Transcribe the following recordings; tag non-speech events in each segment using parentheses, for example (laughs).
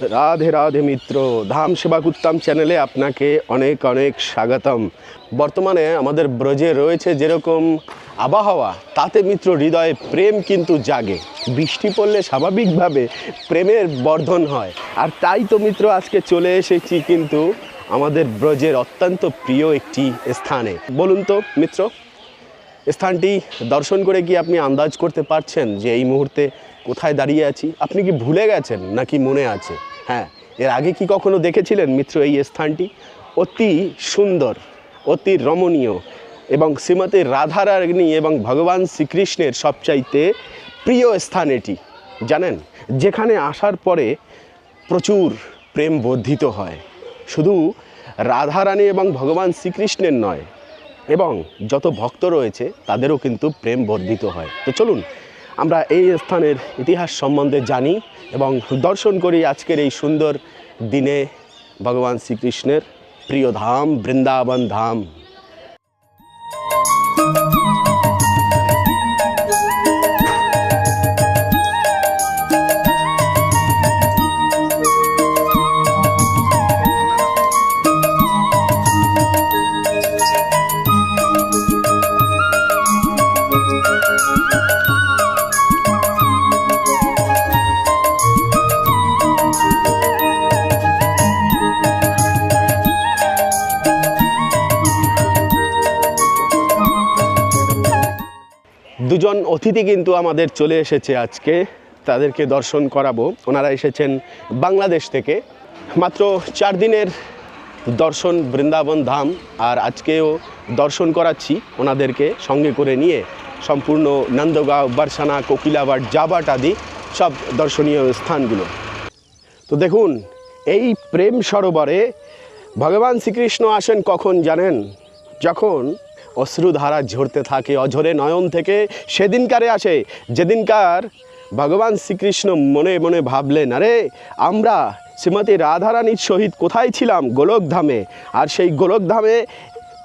রাধে রাধে মিত্র, ধাম সেবাকুত্তাম চ্যানেলে আপনাকে অনেক অনেক স্বাগতম। বর্তমানে আমাদের ব্রজে রয়েছে যেরকম আবহাওয়া, তাতে মিত্র হৃদয়ে প্রেম কিন্তু জাগে। বৃষ্টি পড়লে স্বাভাবিকভাবে প্রেমের বর্ধন হয়। আর তাই তো মিত্র আজকে চলে এসেছি কিন্তু আমাদের ব্রজের অত্যন্ত প্রিয় একটি স্থানে। বলুন তো মিত্র, স্থানটি দর্শন করে কি আপনি আন্দাজ করতে পারছেন যে এই মুহূর্তে কোথায় দাঁড়িয়ে আছি? আপনি কি ভুলে গেছেন নাকি মনে আছে? হ্যাঁ এর আগে কি কখনো দেখেছিলেন মিত্র এই স্থানটি? অতি সুন্দর, অতি রমণীয় এবং শ্রীমতী রাধারানী এবং ভগবান শ্রীকৃষ্ণের সবচাইতে প্রিয় স্থান এটি, জানেন? যেখানে আসার পরে প্রচুর প্রেম বর্ধিত হয়। শুধু রাধারানী এবং ভগবান শ্রীকৃষ্ণের নয়, এবং যত ভক্ত রয়েছে তাদেরও কিন্তু প্রেম বর্ধিত হয়। তো চলুন আমরা এই স্থানের ইতিহাস সম্বন্ধে জানি এবং দর্শন করি আজকের এই সুন্দর দিনে ভগবান শ্রীকৃষ্ণের প্রিয় ধাম বৃন্দাবন ধাম। দুজন অতিথি কিন্তু আমাদের চলে এসেছে আজকে। তাদেরকে দর্শন করাবো। ওনারা এসেছেন বাংলাদেশ থেকে। মাত্র চার দিনের দর্শন বৃন্দাবন ধাম, আর আজকেও দর্শন করাচ্ছি ওনাদেরকে সঙ্গে করে নিয়ে। সম্পূর্ণ নন্দগাঁও, বারসানা কোকিলাবাট জাবাট আদি সব দর্শনীয় স্থানগুলো। তো দেখুন, এই প্রেম সরোবরে ভগবান শ্রীকৃষ্ণ আসেন কখন জানেন? যখন অশ্রুধারা ঝরতে থাকে, অঝরে নয়ন থেকে। সেদিনকারে আসে? যেদিনকার ভগবান শ্রীকৃষ্ণ মনে মনে ভাবলেন, আরে, আমরা শ্রীমতী রাধারানীর সহিত কোথায় ছিলাম গোলকধামে? আর সেই গোলকধামে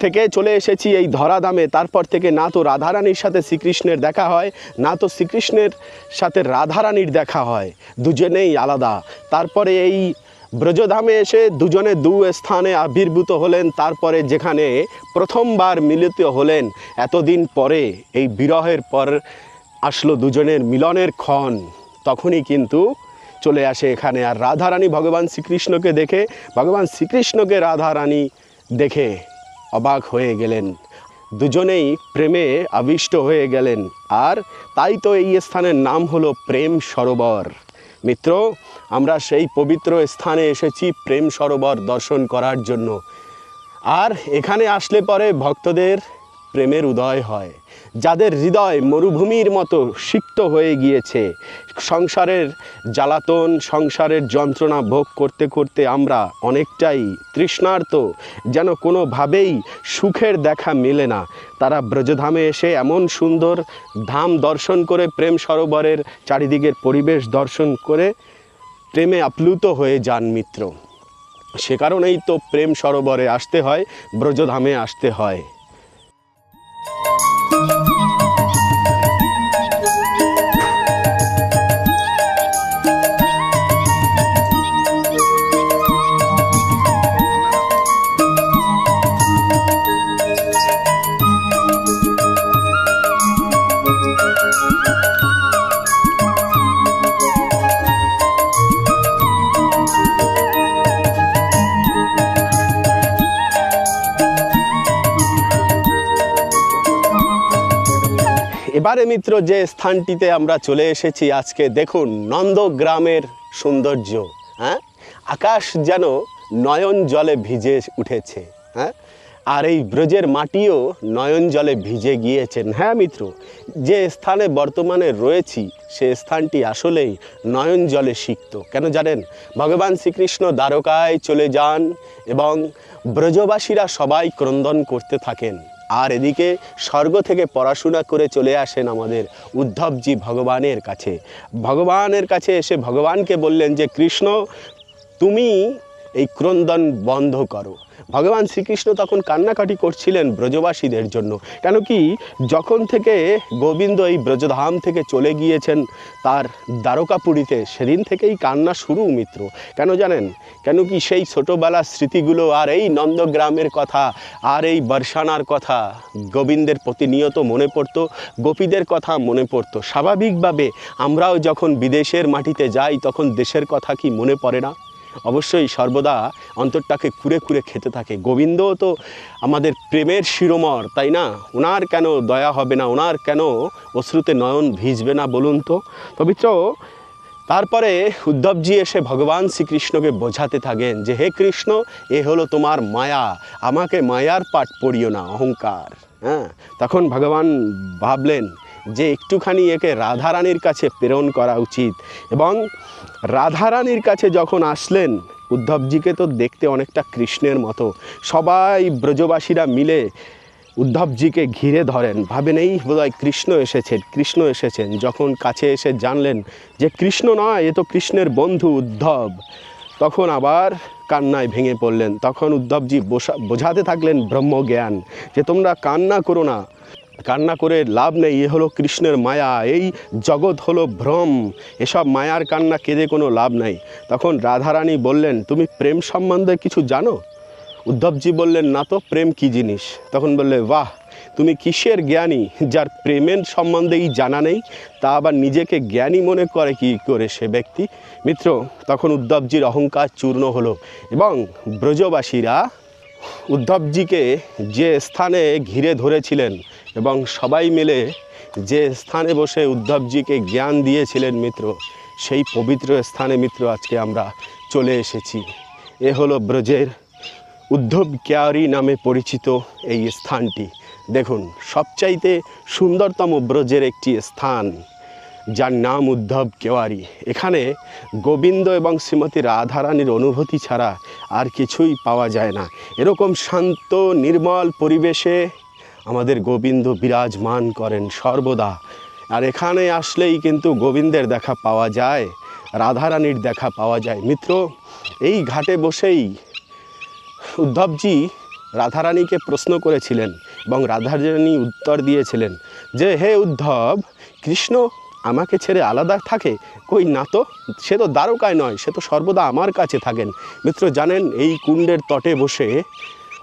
থেকে চলে এসেছি এই ধরাধামে। তারপর থেকে না তো রাধারানীর সাথে শ্রীকৃষ্ণের দেখা হয়, না তো শ্রীকৃষ্ণের সাথে রাধারানীর দেখা হয়। দুজনেই আলাদা। তারপরে এই ব্রজধামে এসে দুজনে দু স্থানে আবির্ভূত হলেন, তারপরে যেখানে প্রথমবার মিলিত হলেন, এতদিন পরে এই বিরহের পর আসলো দুজনের মিলনের ক্ষণ। তখনই কিন্তু চলে আসে এখানে, আর রাধারানী ভগবান শ্রীকৃষ্ণকে দেখে, ভগবান শ্রীকৃষ্ণকে রাধারানী দেখে অবাক হয়ে গেলেন। দুজনেই প্রেমে আবিষ্ট হয়ে গেলেন, আর তাই তো এই স্থানের নাম হলো প্রেম সরোবর। মিত্র আমরা সেই পবিত্র স্থানে এসেছি প্রেম সরোবর দর্শন করার জন্য। আর এখানে আসলে পরে ভক্তদের প্রেমের উদয় হয়, যাদের হৃদয় মরুভূমির মতো সিক্ত হয়ে গিয়েছে। সংসারের জ্বালাতন, সংসারের যন্ত্রণা ভোগ করতে করতে আমরা অনেকটাই তৃষ্ণার্ত, যেন কোনোভাবেই সুখের দেখা মেলে না। তারা ব্রজধামে এসে এমন সুন্দর ধাম দর্শন করে, প্রেম সরোবরের চারিদিকের পরিবেশ দর্শন করে প্রেমে আপ্লুত হয়ে যান মিত্র। সে কারণেই তো প্রেম সরোবরে আসতে হয়, ব্রজধামে আসতে হয়। এবারে মিত্র, যে স্থানটিতে আমরা চলে এসেছি আজকে, দেখুন, নন্দগ্রামের সৌন্দর্য হ্যাঁ? আকাশ যেন নয়ন জলে ভিজে উঠেছে হ্যাঁ? আর এই ব্রজের মাটিও নয়ন জলে ভিজে গিয়েছেন হ্যাঁ মিত্র? যে স্থানে বর্তমানে রয়েছি, সে স্থানটি আসলেই নয়ন জলে সিক্ত। কেন জানেন? ভগবান শ্রীকৃষ্ণ দ্বারকায় চলে যান এবং ব্রজবাসীরা সবাই ক্রন্দন করতে থাকেন। আর এদিকে স্বর্গ থেকে পড়াশোনা করে চলে আসেন আমাদের উদ্ধবজি ভগবানের কাছে। ভগবানের কাছে এসে ভগবানকে বললেন যে, কৃষ্ণ, তুমি এই ক্রন্দন বন্ধ করো। ভগবান শ্রীকৃষ্ণ তখন কান্নাকাটি করছিলেন ব্রজবাসীদের জন্য। কেন কি যখন থেকে গোবিন্দ এই ব্রজধাম থেকে চলে গিয়েছেন, তার দ্বারকাপুরীতে সেদিন থেকেই কান্না শুরু, মিত্র। কেন জানেন? কেন কি সেই ছোটোবেলার স্মৃতিগুলো আর এই নন্দগ্রামের কথা, আর এই বর্ষানার কথা গোবিন্দের প্রতিনিয়ত মনে পড়তো, গোপীদের কথা মনে পড়তো। স্বাভাবিকভাবে আমরাও যখন বিদেশের মাটিতে যাই, তখন দেশের কথা কি মনে পড়ে না? অবশ্যই সর্বদা অন্তরটাকে কুরে কুরে খেতে থাকে। গোবিন্দও তো আমাদের প্রেমের শিরোমর, তাই না? ওনার কেন দয়া হবে না? ওনার কেন অশ্রুতে নয়ন ভিজবে না বলুন তো? পবিত্র, তারপরে উদ্ধবজি এসে ভগবান শ্রীকৃষ্ণকে বোঝাতে থাকেন যে, হে কৃষ্ণ, এ হলো তোমার মায়া। আমাকে মায়ার পাঠ পড়িও না, অহংকার। হ্যাঁ তখন ভগবান ভাবলেন যে একটুখানি একে রাধারানীর কাছে প্রেরণ করা উচিত। এবং রাধারানীর কাছে যখন আসলেন, উদ্ধবজিকে তো দেখতে অনেকটা কৃষ্ণের মতো। সবাই ব্রজবাসীরা মিলে উদ্ধবজিকে ঘিরে ধরেন। ভাবেন, এই বোধহয় কৃষ্ণ এসেছেন কৃষ্ণ এসেছেন। যখন কাছে এসে জানলেন যে কৃষ্ণ নয়, এ তো কৃষ্ণের বন্ধু উদ্ধব। তখন আবার কান্নায় ভেঙে পড়লেন। তখন উদ্ধবজি বোঝাতে থাকলেন ব্রহ্মজ্ঞান যে তোমরা কান্না করো না। কান্না করে লাভ নেই, এ হলো কৃষ্ণের মায়া, এই জগৎ হলো ভ্রম, এসব মায়ার কান্না কেঁদে কোনো লাভ নাই। তখন রাধারানী বললেন, তুমি প্রেম সম্বন্ধে কিছু জানো? উদ্ধবজি বললেন, না তো, প্রেম কি জিনিস? তখন বললে, বাহ, তুমি কিসের জ্ঞানী? যার প্রেমের সম্বন্ধেই জানা নেই, তা আবার নিজেকে জ্ঞানী মনে করে কি করে সে ব্যক্তি? মিত্র, তখন উদ্ধবজির অহংকার চূর্ণ হলো এবং ব্রজবাসীরা উদ্ধবজিকে যে স্থানে ঘিরে ধরেছিলেন এবং সবাই মিলে যে স্থানে বসে উদ্ধবজিকে জ্ঞান দিয়েছিলেন মিত্র, সেই পবিত্র স্থানে মিত্র আজকে আমরা চলে এসেছি। এ হলো ব্রজের উদ্ধব কেয়ারি নামে পরিচিত এই স্থানটি। দেখুন, সবচাইতে সুন্দরতম ব্রজের একটি স্থান। যার নাম উদ্ধব কেওয়ারি। এখানে গোবিন্দ এবং শ্রীমতী রাধারানীর অনুভূতি ছাড়া আর কিছুই পাওয়া যায় না। এরকম শান্ত, নির্মল পরিবেশে আমাদের গোবিন্দ বিরাজমান করেন সর্বদা। আর এখানে আসলেই কিন্তু গোবিন্দের দেখা পাওয়া যায়, রাধারানীর দেখা পাওয়া যায়। মিত্র, এই ঘাটে বসেই উদ্ধবজি রাধারানীকে প্রশ্ন করেছিলেন এবং রাধারানী উত্তর দিয়েছিলেন যে, হে উদ্ধব, কৃষ্ণ আমাকে ছেড়ে আলাদা থাকে? কই না তো, সে তো দ্বারকায় নয়, সে তো সর্বদা আমার কাছে থাকেন। মিত্র জানেন, এই কুণ্ডের তটে বসে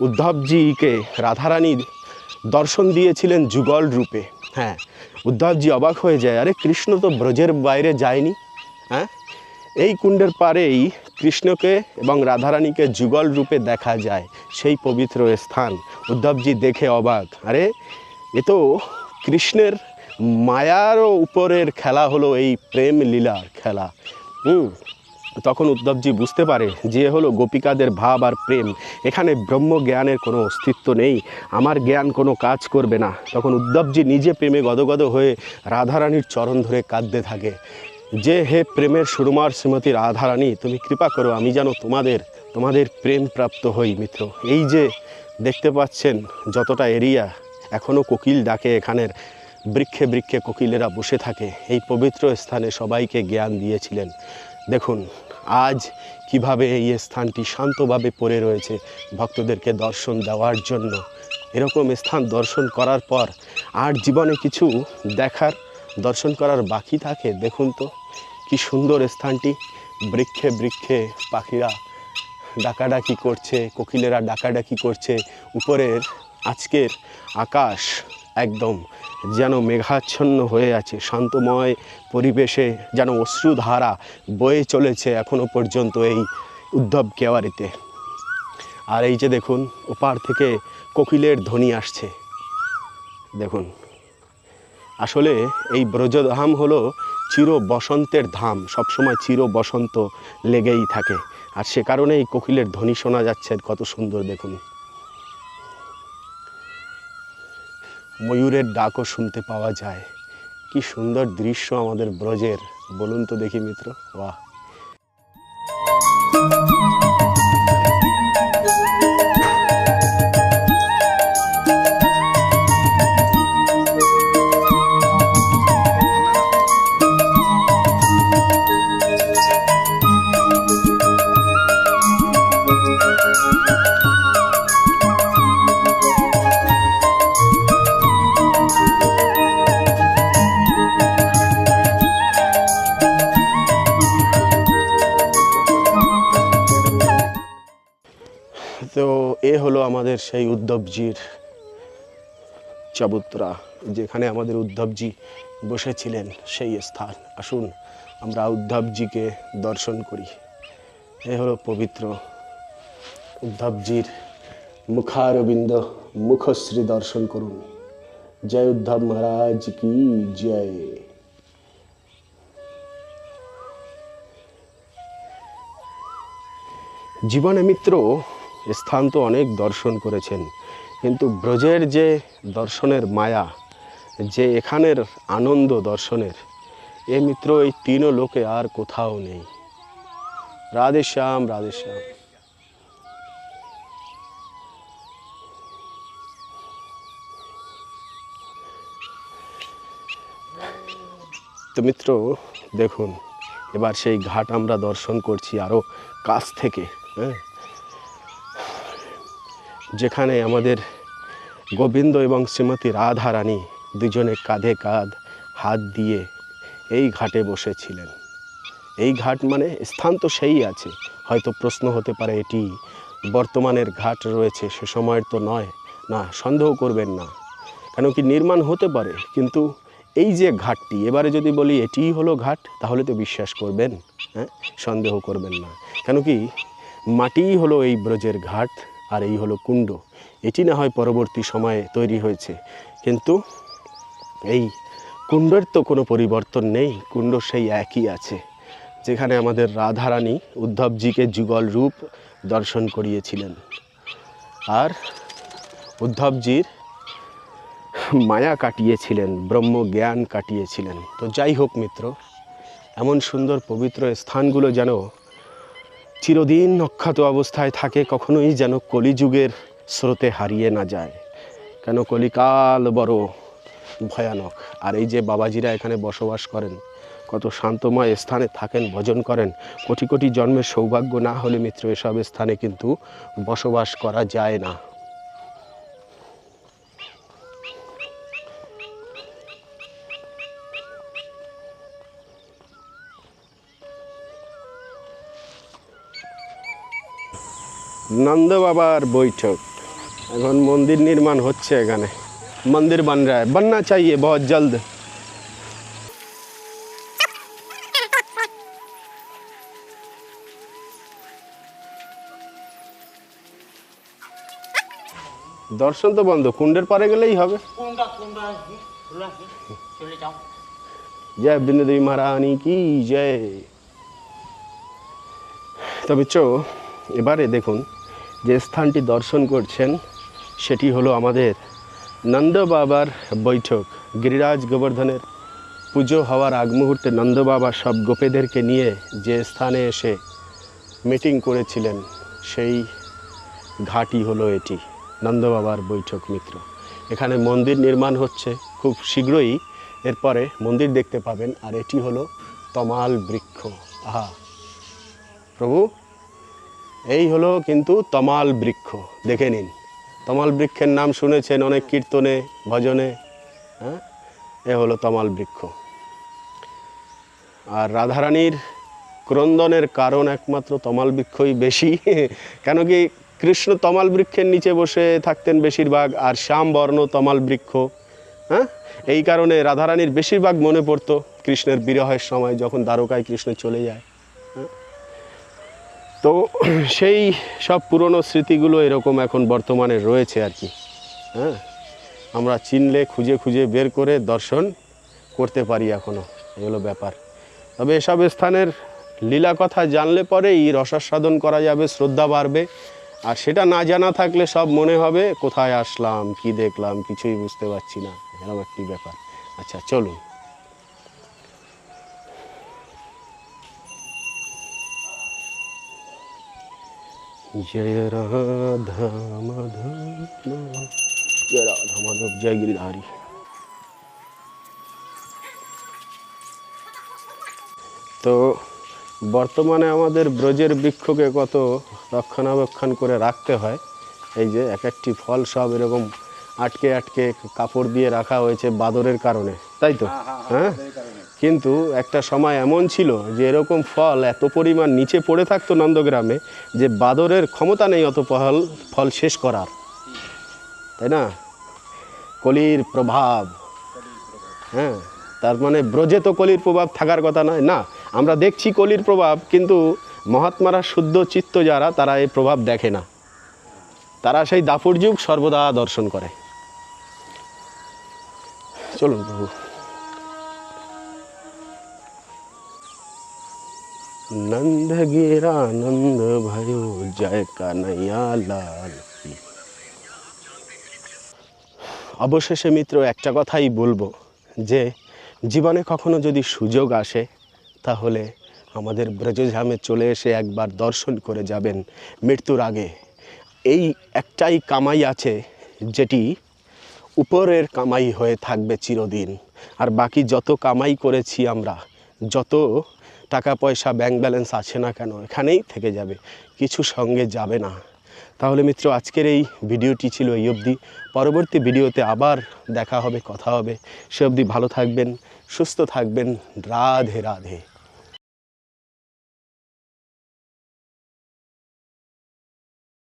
উদ্ধবজিকে রাধারানী দর্শন দিয়েছিলেন যুগল রূপে। হ্যাঁ উদ্ধবজি অবাক হয়ে যায়, আরে, কৃষ্ণ তো ব্রজের বাইরে যায়নি? হ্যাঁ এই কুণ্ডের পারেই কৃষ্ণকে এবং রাধারানীকে যুগল রূপে দেখা যায়, সেই পবিত্র স্থান। উদ্ধবজি দেখে অবাক, আরে, এ তো কৃষ্ণের মায়ারও উপরের খেলা হলো এই প্রেম লীলার খেলা। হুম, তখন উদ্ধবজি বুঝতে পারে যে হলো গোপিকাদের ভাব আর প্রেম। এখানে ব্রহ্ম জ্ঞানের কোনো অস্তিত্ব নেই, আমার জ্ঞান কোনো কাজ করবে না। তখন উদ্ধবজি নিজে প্রেমে গদগদ হয়ে রাধারানীর চরণ ধরে কাঁদতে থাকে। যে হে প্রেমের সুরমার শ্রীমতী রাধারানী, তুমি কৃপা করো, আমি যেন তোমাদের তোমাদের প্রেম প্রাপ্ত হই মিত্র। এই যে দেখতে পাচ্ছেন, যতটা এরিয়া এখনও কোকিল ডাকে এখানের বৃক্ষে বৃক্ষে কোকিলেরা বসে থাকে। এই পবিত্র স্থানে সবাইকে জ্ঞান দিয়েছিলেন। দেখুন, আজ কীভাবে এই স্থানটি শান্তভাবে পড়ে রয়েছে ভক্তদেরকে দর্শন দেওয়ার জন্য। এরকম স্থান দর্শন করার পর আর জীবনে কিছু দেখার, দর্শন করার বাকি থাকে। দেখুন তো, কি সুন্দর স্থানটি। বৃক্ষে বৃক্ষে পাখিরা ডাকাডাকি করছে, কোকিলেরা ডাকাডাকি করছে। উপরের আজকের আকাশ একদম যেন মেঘাচ্ছন্ন হয়ে আছে, শান্তময় পরিবেশে যেন অশ্রুধারা বয়ে চলেছে এখনও পর্যন্ত এই উদ্ধব কেওয়ারিতে। আর এই যে দেখুন, ওপার থেকে কোকিলের ধ্বনি আসছে। দেখুন, আসলে এই ব্রজধাম হলো চির বসন্তের ধাম, সবসময় চির বসন্ত লেগেই থাকে। আর সে কারণে এই কোকিলের ধ্বনি শোনা যাচ্ছে, কত সুন্দর দেখুন। ময়ূরের ডাকও শুনতে পাওয়া যায়। কি সুন্দর দৃশ্য আমাদের ব্রজের। বলুন তো দেখি মিত্র। বাহ! আমাদের সেই উদ্ধবজির চাবুত্রা, যেখানে আমাদের উদ্ধবজি বসেছিলেন, সেই স্থান। আসুন, আমরা উদ্ধবজিকে দর্শন করি। এ হলো পবিত্র উদ্ধবজির মুখারবিন্দ মুখশ্রী দর্শন করুন। জয় উদ্ধব মহারাজ কি জয়। জীবনে মিত্র স্থান তো অনেক দর্শন করেছেন। কিন্তু ব্রজের যে দর্শনের মায়া, যে এখানের আনন্দ দর্শনের, এ মিত্র এই তিনও লোকে আর কোথাও নেই। রাধেশ্যাম রাধেশ্যাম তো মিত্র, দেখুন, এবার সেই ঘাট আমরা দর্শন করছি আরও কাছ থেকে হ্যাঁ? যেখানে আমাদের গোবিন্দ এবং শ্রীমতী রাধা রানী দুজনে কাঁধে কাঁধ হাত দিয়ে এই ঘাটে বসেছিলেন। এই ঘাট মানে স্থান তো সেই আছে, হয়তো প্রশ্ন হতে পারে এটি বর্তমানের ঘাট রয়েছে, সে সময়ের তো নয়। না, সন্দেহ করবেন না। কেন কি নির্মাণ হতে পারে, কিন্তু এই যে ঘাটটি, এবারে যদি বলি এটিই হলো ঘাট, তাহলে তো বিশ্বাস করবেন হ্যাঁ? সন্দেহ করবেন না। কেন কি মাটিই হলো এই ব্রজের ঘাট আর এই হলো কুণ্ড। এটি না হয় পরবর্তী সময়ে তৈরি হয়েছে। কিন্তু এই কুণ্ডের তো কোনো পরিবর্তন নেই, কুণ্ড সেই একই আছে। যেখানে আমাদের রাধারানী উদ্ধবজিকে যুগল রূপ দর্শন করিয়েছিলেন। আর উদ্ধবজির মায়া কাটিয়েছিলেন ব্রহ্ম জ্ঞান কাটিয়েছিলেন। তো যাই হোক মিত্র, এমন সুন্দর পবিত্র স্থানগুলো যেন চিরদিন অক্ষত অবস্থায় থাকে, কখনোই যেন কলিযুগের স্রোতে হারিয়ে না যায়। কেন কলিকাল বড় ভয়ানক। আর এই যে বাবাজিরা এখানে বসবাস করেন, কত শান্তময় স্থানে থাকেন, ভজন করেন, কোটি কোটি জন্মের সৌভাগ্য না হলে মিত্র এসব স্থানে কিন্তু বসবাস করা যায় না। নন্দ বাবার বৈঠক। এখন মন্দির নির্মাণ হচ্ছে এখানে। মন্দির বান রা বাননা চাই বহুত জলদ। দর্শন তো বন্ধ কুণ্ডের পারে গেলেই হবে। জয় বিন্দুদেবী মহারানী কি জয়। তবে চো এবারে দেখুন যে স্থানটি দর্শন করছেন, সেটি হলো আমাদের নন্দ বাবার বৈঠক। গিরিরাজ গোবর্ধনের পুজো হওয়ার আগ মুহূর্তে নন্দ বাবা সব গোপেদেরকে নিয়ে যে স্থানে এসে মিটিং করেছিলেন, সেই ঘাটই হলো এটি নন্দ বাবার বৈঠক মিত্র। এখানে মন্দির নির্মাণ হচ্ছে খুব শীঘ্রই। এরপরে মন্দির দেখতে পাবেন, আর এটি হলো তমাল বৃক্ষ। আহা! প্রভু! এই হলো কিন্তু তমাল বৃক্ষ। দেখে নিন। তমাল বৃক্ষের নাম শুনেছেন অনেক কীর্তনে, ভজনে হ্যাঁ? এ হলো তমাল বৃক্ষ। আর রাধারানীর ক্রন্দনের কারণ একমাত্র তমাল বৃক্ষই বেশি। (laughs) কেন কি কৃষ্ণ তমাল বৃক্ষের নিচে বসে থাকতেন বেশিরভাগ আর শ্যাম বর্ণ তমাল বৃক্ষ হ্যাঁ? এই কারণে রাধারানীর বেশিরভাগ মনে পড়তো কৃষ্ণের বিরহের সময় যখন দ্বারকায় কৃষ্ণ চলে যায়? তো (clears throat) সেই সব পুরনো স্মৃতিগুলো এরকম এখন বর্তমানে রয়েছে আর কি হ্যাঁ? আমরা চিনলে, খুঁজে খুঁজে বের করে দর্শন করতে পারি এখনও এগুলো ব্যাপার। তবে এসব স্থানের লীলা কথা জানলে পরেই রসাস্বাদন করা যাবে, শ্রদ্ধা বাড়বে। আর সেটা না জানা থাকলে সব মনে হবে, কোথায় আসলাম, কি দেখলাম, কিছুই বুঝতে পারছি না, এরকম একটি ব্যাপার। আচ্ছা চলুন। জয় রাধা মাধব জয় রাধা মাধব জয় গিরিধারী। তো বর্তমানে আমাদের ব্রজের বৃক্ষকে কত রক্ষণাবেক্ষণ করে রাখতে হয় এই যে এক একটি ফল সব এরকম আটকে আটকে কাপড় দিয়ে রাখা হয়েছে বাদরের কারণে তাই তো? হ্যাঁ কিন্তু একটা সময় এমন ছিল যে এরকম ফল এত পরিমাণ নিচে পড়ে থাকতো নন্দগ্রামে যে বাদরের ক্ষমতা নেই অত ফল ফল শেষ করার। তাই না? কলির প্রভাব। হ্যাঁ তার মানে ব্রজে তো কলির প্রভাব থাকার কথা নয়। না, আমরা দেখছি কলির প্রভাব, কিন্তু মহাত্মারা শুদ্ধ চিত্ত যারা, তারা এই প্রভাব দেখে না। তারা সেই দাপুর যুগ সর্বদা দর্শন করে। চলুন প্রভু। নন্দ গেরা নন্দ भयो জয় কানাইয়া লাল। অবশেষে মিত্র একটা কথাই বলব যে, জীবনে কখনো যদি সুযোগ আসে, তাহলে আমাদের ব্রজধামে চলে এসে একবার দর্শন করে যাবেন মৃত্যুর আগে এই একটাই কামাই আছে, যেটি উপরের কামাই হয়ে থাকবে চিরদিন আর বাকি যত কামাই করেছি আমরা, যত টাকা পয়সা ব্যাংক ব্যালেন্স আছে না কেন, এখানেই থেকে যাবে, কিছু সঙ্গে যাবে না। তাহলে মিত্র, আজকের এই ভিডিওটি ছিল এই অবধি। পরবর্তী ভিডিওতে আবার দেখা হবে, কথা হবে। সে অবধি ভালো থাকবেন, সুস্থ থাকবেন। রাধে রাধে।